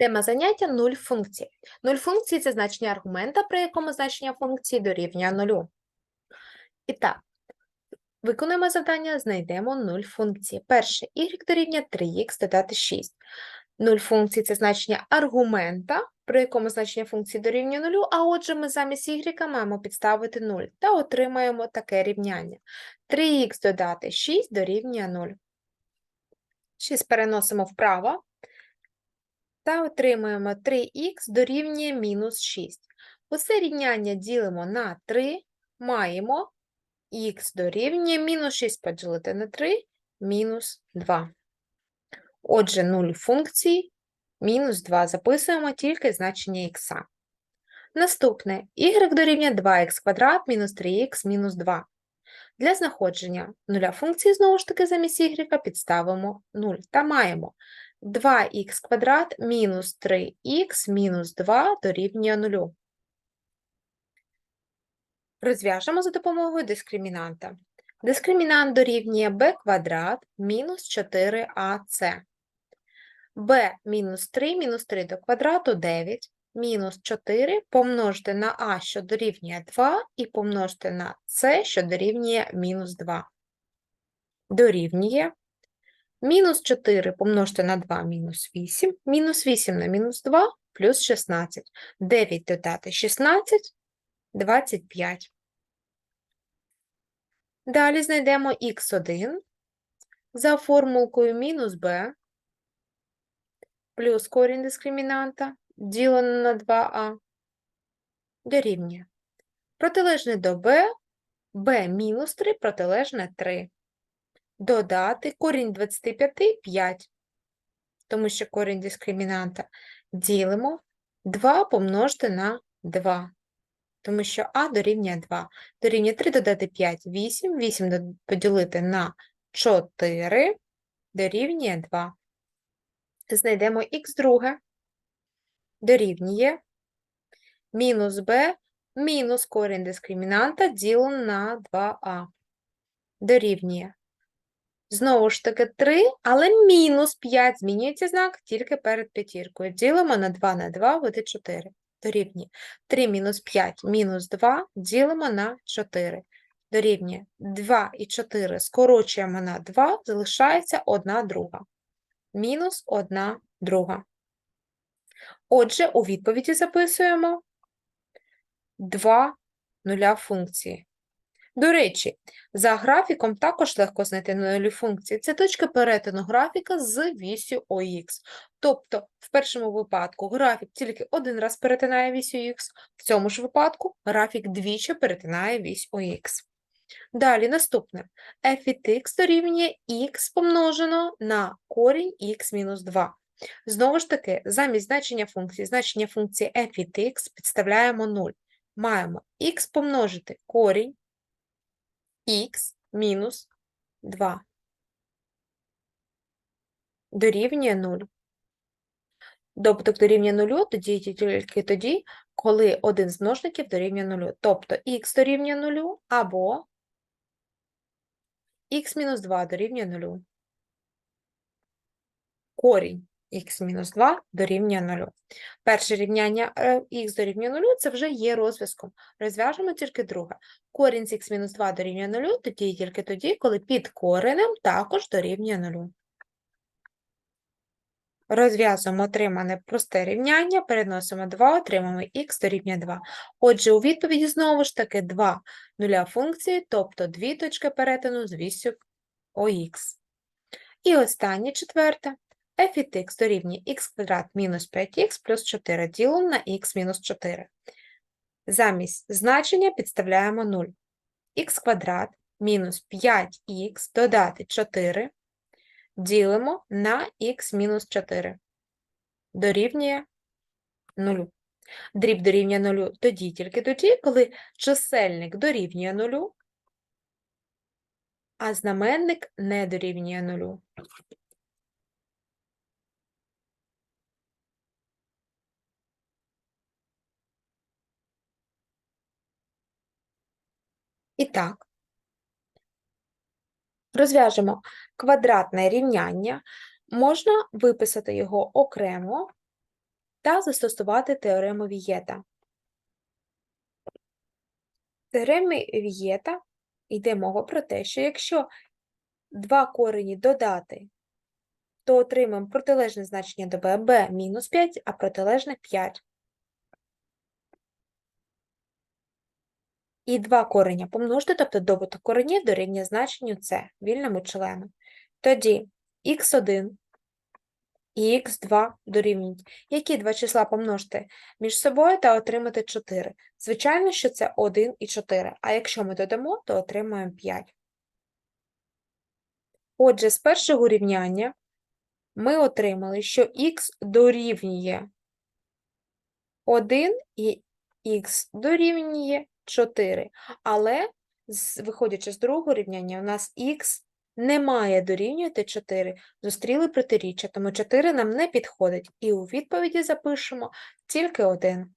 Тема заняття нуль функцій. Нуль функції це значення аргумента, при якому значення функції дорівнює нулю. І так, виконуємо завдання, знайдемо нуль функції. Перше, y дорівнює 3х додати 6. Нуль функції це значення аргумента, при якому значення функції дорівнює нулю, а отже ми замість y маємо підставити 0 та отримаємо таке рівняння. 3х додати 6 дорівнює 0. 6 переносимо вправо та отримуємо 3х дорівнює мінус 6. Усе рівняння ділимо на 3, маємо х дорівнює мінус 6 поділити на 3, мінус 2. Отже, 0 функції мінус 2 записуємо тільки значення х. Наступне y дорівнює 2х квадрат мінус 3х мінус 2. Для знаходження нуля функції, знову ж таки, замість y підставимо 0 та маємо 2х квадрат мінус 3х мінус 2 дорівнює 0. Розв'яжемо за допомогою дискримінанта. Дискримінант дорівнює b квадрат мінус 4ac. b мінус 3 мінус 3 до квадрату 9, мінус 4 помножити на а, що дорівнює 2, і помножити на c, що дорівнює мінус 2. Дорівнює Мінус 4 помножити на 2 мінус 8, мінус 8 на мінус 2 плюс 16. 9 додати 16, 25. Далі знайдемо х1 за формулкою мінус b плюс корінь дискримінанта ділено на 2а дорівнює. Протилежне до b, b мінус 3 протилежне 3 додати корінь 25 – 5, тому що корінь дискримінанта ділимо 2 помножити на 2, тому що а дорівнює 2. Дорівнює 3 додати 5 – 8, 8 поділити на 4 дорівнює 2. Знайдемо х друге, дорівнює мінус b мінус корінь дискримінанта ділено на 2а. Дорівнює Знову ж таки 3, але мінус 5 змінюється знак тільки перед п'ятіркою. Ділимо на 2 на 2 буде 4. Дорівнює 3 мінус 5 мінус 2 ділимо на 4. Дорівнює 2 і 4 скорочуємо на 2, залишається 1 друга. Мінус 1 друга. Отже, у відповіді записуємо 2 нуля функції. До речі, за графіком також легко знайти нулі функції. Це точка перетину графіка з вісю ОХ. Тобто, в першому випадку графік тільки один раз перетинає вісь ОХ, в цьому ж випадку графік двічі перетинає вісь ОХ. Далі наступне. f від x дорівнює х помножено на корінь х мінус 2. Знову ж таки, замість значення функції, значення функції f від x підставляємо 0. Маємо х помножити корінь х мінус 2 дорівнює 0. Добуток дорівнює 0 тоді тільки тоді, коли один з множників дорівнює 0. Тобто х дорівнює 0 або х мінус 2 дорівнює 0. Корінь х-2 дорівнює 0. Перше рівняння х дорівнює 0 це вже є розв'язком. Розв'яжемо тільки друге. Корінь з х-2 дорівнює 0 тоді і тільки тоді, коли під коренем також дорівнює 0. Розв'язуємо отримане просте рівняння, переносимо 2, отримаємо х дорівнює 2. Отже, у відповіді знову ж таки 2 нуля функції, тобто дві точки перетину з вісю ОХ. І останнє четверте f від x дорівнює x квадрат мінус 5х плюс 4 ділимо на х мінус 4. Замість значення підставляємо 0. х квадрат мінус 5х додати 4 ділимо на х мінус 4. Дорівнює 0. Дріб дорівнює 0 тоді, тільки тоді, коли чисельник дорівнює 0, а знаменник не дорівнює 0. І так, розв'яжемо квадратне рівняння. Можна виписати його окремо та застосувати теорему Вієта. Теоремі Вієта йде мова про те, що якщо два корені додати, то отримаємо протилежне значення до b, b мінус 5, а протилежне 5. І два кореня помножити, тобто добуток коренів дорівнює значенню c, вільному члену. Тоді х1 і х2 дорівнюють. Які два числа помножити між собою та отримати 4? Звичайно, що це 1 і 4, а якщо ми додамо, то отримаємо 5. Отже, з першого рівняння ми отримали, що х дорівнює 1 і х дорівнює 4. Але, виходячи з другого рівняння, у нас х не має дорівнювати 4. Зустріли протиріччя, тому 4 нам не підходить. І у відповіді запишемо тільки 1.